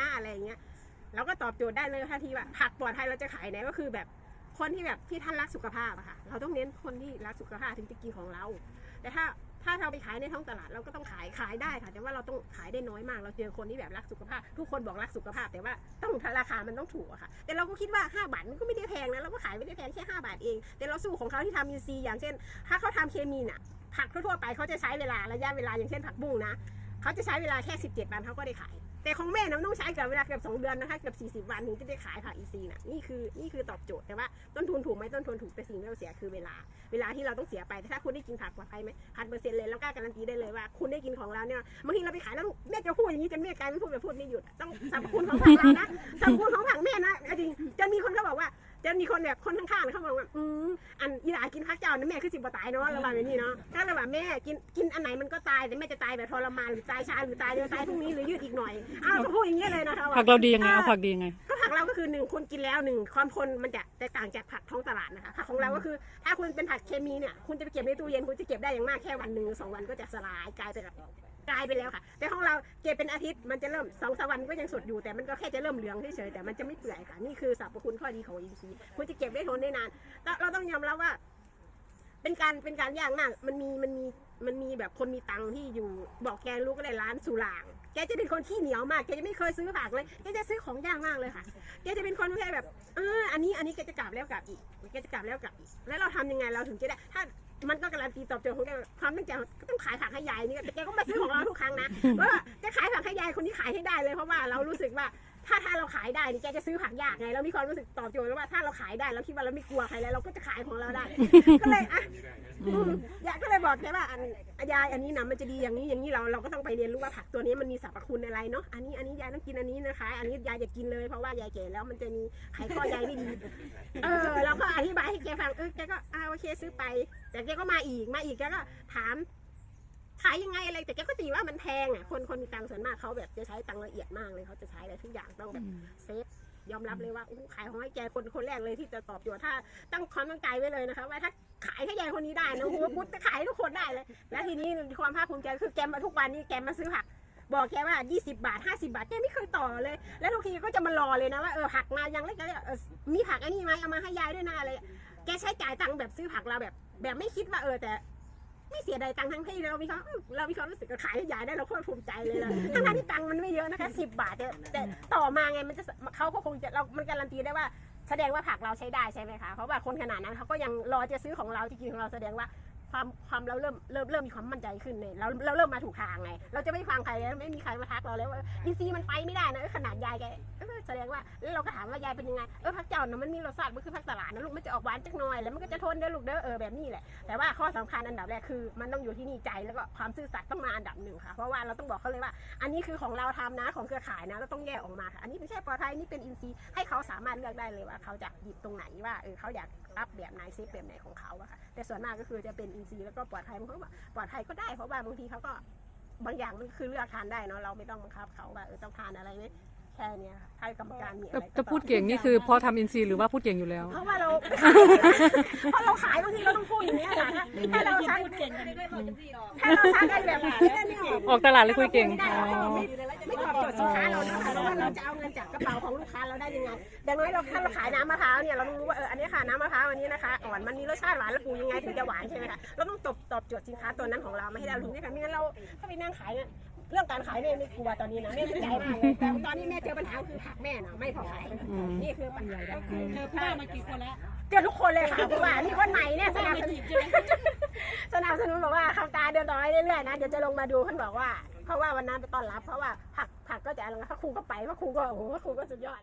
นะอะไรอย่างเงี้ยเราก็ตอบโจทย์ได้เลยทันทีว่าผักปลอดภัยเราจะขายไหนก็คือแบบคนที่แบบที่ท่านรักสุขภาพอะค่ะ เราต้องเน้นคนที่รักสุขภาพถึงจะกินของเรา แต่ถ้าถ้าเราไปขายในท้องตลาดเราก็ต้องขายขายได้ค่ะ แต่ว่าเราต้องขายได้น้อยมาก เราเจอคนที่แบบรักสุขภาพ ทุกคนบอกรักสุขภาพ แต่ว่าต้องราคามันต้องถูกอะค่ะ แต่เราก็คิดว่า 5 บาทมันก็ไม่ได้แพงนะเราก็ขายไม่ได้แพงแค่5บาทเอง แต่เราสู้ของเขาที่ทำอินซีย์อย่างเช่น ถ้าเขาทำเคมีน่ะผักทั่วๆไปเขาจะใช้เวลาระยะเวลาอย่างเช่นผักบุ้งนะเขาจะใช้เวลาแค่ 17วันเขาก็ได้ขาย แต่ของแม่นะมันต้องใช้เกือบเวลาเกือบ2เดือนนะคะเกือบ40 วันถึงจะได้ขายผักอีซีน่ะนี่คือนี่คือตอบโจทย์แต่ว่าต้นทุนถูกไหมต้นทุนถูกแต่สิ่งที่เราเสียคือเวลา เวลาที่เราต้องเสียไปแต่ถ้าคุณได้กินผักปลอดภัยไหมพันเปอร์เซ็นต์เลยแล้วกล้าการันตีได้เลยว่าคุณได้กินของเราเนี่ยบางทีเราไปขายแล้วแม่จะพูดอย่างนี้จนแม่กลายเป็นพูดแบบพูดไม่หยุดต้องสรรพคุณของผักเรานะสรรพคุณของ นอีหลากินผักเจ้านะแม่คือสิบตายเนาะระหว่างนี้เนาะถ้าระหว่างแม่กินกินอันไหนมันก็ตายแต่แม่จะตายแบบทรมานหรือตายช้าหรือตายเร็วตายพรุ่งนี้หรือยืดอีกหน่อยอ้าวเขาพูดอย่างนี้เลยนะคะว่ผักเราดียังไงเอาผักดียังไง ก็ผักเราก็คือหนึ่งคุณกินแล้วหนึ่งความทนมันจะแตกต่างจากผักท้องตลาดนะคะผักของเราก็คือ ถ้าคุณเป็นผักเคมีเนี่ยคุณจะไปเก็บในตู้เย็นคุณจะเก็บได้อย่างมากแค่วันหนึ่งหรือสองวันก็จะสลายกลายเป็นแบบกลายไปแล้วค่ะแต่ของเราเก็บเป็นอาทิตย์มันจะเริ่มสองสามวันก็ยังสดอยู่แต่มันก็แค่จะเริ่มเหลืองเฉยๆแต่มันจะไม่เปื่อยค่ะนี่คือสรรพคุณข้อดีของอินทรีย์คุณจะเก็บได้ทนได้นานเราเราต้องยอมรับว่า เป็นการเป็นการยากมาก มันมีมันมีมันมีแบบคนมีตังค์ที่อยู่ บอกแกรู้ก็ได้ร้านสุราง แกจะเป็นคนขี้เหนียวมากแกจะไม่เคยซื้อผักเลยแกจะซื้อของยากมากเลยค่ะ แกจะเป็นคนไม่แบบเอออันนี้อันนี้แกจะกลับแล้วกลับอีกแกจะกลับแล้วกลับอีก แล้วเราทำยังไงเราถึงจะได้ ถ้ามันก็การันตีตอบโจทย์ของแกความตั้งใจก็ต้องขายผักให้ยายนี่แต่แกก็มาซื้อของเราทุกครั้งนะว่าจะขายผักให้ยายคนที่ขายให้ได้เลยเพราะว่าเรารู้สึกว่า ถ้าถ้าเราขายได้นี่แกจะซื้อผักยากไงเรามีความรู้สึกตอบโจทย์แล้วว่าถ้าเราขายได้เราคิดว่าเราไม่กลัวใครแล้วเราก็จะขายของเราได้ ก็เลยอะอืมยายก็เลยบอกแกว่าอันยายอันนี้นะมันจะดีอย่างนี้อย่างนี้เราเราก็ต้องไปเรียนรู้ว่าผักตัวนี้มันมีสรรพคุณอะไรเนาะอันนี้อันนี้ยายต้องกินอันนี้นะคะ อันนี้ยายจะกินเลยเพราะว่ายายแก่แล้วมันจะมีไขข้อยายไม่ดีเออเราก็อธิบายให้แกฟังเออแกก็อ่าโอเคซื้อไป แต่แกก็มาอีกมาอีกแกก็ถาม ขายยังไงอะไรแต่แกก็ตีว่ามันแพงอะคนคนมีตังค์ส่วนมากเขาแบบจะใช้ตังค์ละเอียดมากเลยเขาจะใช้อะไรทุกอย่างต้องแบบเซฟยอมรับเลยว่าอู้ขายของให้แกคนคนแรกเลยที่จะตอบโจทย์ถ้าตั้งความตั้งใจไว้เลยนะคะว่าถ้าขายให้ยายคนนี้ได้นะโอ้โหพุทธจะขายให้ทุกคนได้เลย แล้วทีนี้ความภาคภูมิใจคือแกมาทุกวันนี้แกมาซื้อผักบอกแกว่า 20 บาท 50 บาทแกไม่เคยต่อเลย แล้วทุกทีก็จะมารอเลยนะว่าเออผักมายังเล็กก็เออมีผักอันนี้ไหมเอามาให้ยายด้วยนะอะไรแกใช้จ่ายตังค์แบบซื้อผักเราแบบ แบบไม่คิดว่าเออแต่ ไม่เสียดายตังค์ทั้งที่เรามีความอื้อเรามีความรู้สึกกับขายให้ยายได้เราโคตรภูมิใจเลยนะทั้งนั้นที่ตังค์มันไม่เยอะนะคะสิบบาทแต่แต่ต่อมาไงมันจะเขาก็คงจะเรา มันการันตีได้ว่าแสดงว่าผักเราใช้ได้ใช่ไหมคะ เพราะว่าคนขนาดนั้นเขาก็ยังรอจะซื้อของเราจะกินของเราแสดงว่า ความความเราเริ่มเริ่มเริ่มมีความมั่นใจขึ้นเนี่ยเราเราเริ่มมาถูกทางไง เราจะไม่ฟังใครแล้วไม่มีใครมาทักเราแล้วว่าดีซีมันไปไม่ได้นะขนาดยายแกแสดงว่าแล้วเราก็ถามว่ายายเป็นยังไงเออผักเจ้านะมันมีรสชาติมันคือผักตลาดนะลูกมันจะออกหวานจักหน่อยแล้วมันก็จะทนเด้ลูกเด้อเออแบบนี้แหละแต่ว่าข้อสำคัญอันดับแรกคือมันต้องอยู่ที่นี่ใจแล้วก็ความซื่อสัตย์ต้องมาอันดับหนึ่งค่ะเพราะว่าเราต้องบอกเขาเลยว่า อันนี้คือของเราทำนะของเครือข่ายนะเราต้องแยกออกมาค่ะอันนี้ไม่ใช่ปลอดภัยนี่เป็นอินทรีให้เขาสามารถเลือกได้เลยว่าเขาจะหยิบตรงไหนว่าเออเขาอยากรับแบบไหนเซฟแบบไหนของเขาอะค่ะแต่ส่วนมากก็คือจะเป็นอินทรีย์แล้วก็ปลอดภัยเพราะว่าปลอดภัยก็ได้เพราะว่าบางทีเขาก็บางอย่างมันคือเลือกทานได้เนาะเราไม่ต้องบังคับเขาว่าเออต้องทานอะไรไหมแค่เนี้ยค่ะถ้ากรรมการมีอะไรจะพูดเก่งนี่คือพอทำอินซีย์หรือว่าพูดเก่งอยู่แล้ว เพราะว่าเราเพราะเราขายบางทีเราต้องพูดอย่างเนี้ยค่ะถ้าเราซักเก่งไม่ได้บอกจังซี่หรอกถ้าเราซักกันแบบนี้เนี่ยออกตลาดเลยคุยเก่ง ไม่ได้อ๋อเราไม่ไม่ตอบโจทย์สินค้าเรานะคะเพราะว่า เราจะเอาเงินจากกระเป๋าของลูกค้าเราได้ยังไงดังนั้นเราถ้าเราขายน้ำมะพร้าวเนี่ยเราต้องรู้ว่าเอออันนี้ค่ะน้ำมะพร้าวอันนี้นะคะอ่อนมันมีรสชาติหวานแล้วปลูกยังไงถึงจะหวานใช่ไหมคะเราต้องตอบตอบโจทย์สินค้าตัวนั้นของเราไม่ให้เรารู้นะคะไม่งั้นเราถ้าไปนั่งขายเนี่ยเรื่องการขายเนี่ยไม่กลัวตอนนี้นะแม่มั่นใจมากเลยแต่ตอนนี้แม่เจอปัญหาคือผักแม่เนาะไม่พอขายอืมนี่คือปัญหาก็คือเจอผู้ว่ามากี่คนแล้วเจอทุกคนเลยค่ะเพราะว่ามีคนใหม่เนี่ยสผู้ว่านับมาสนุนจีบใช่ไหมสนับสนุนบอกว่าคำตาเดินต่อไปเรื่อยๆนะเดี๋ยวจะลงมาดูท่านบอกว่า เพราะว่าวันนั้นไปต้อนรับ เพราะว่าผักผักก็จะอะไรพระครูก็ไปพระครูก็โอ้โหพระครูก็สุดยอด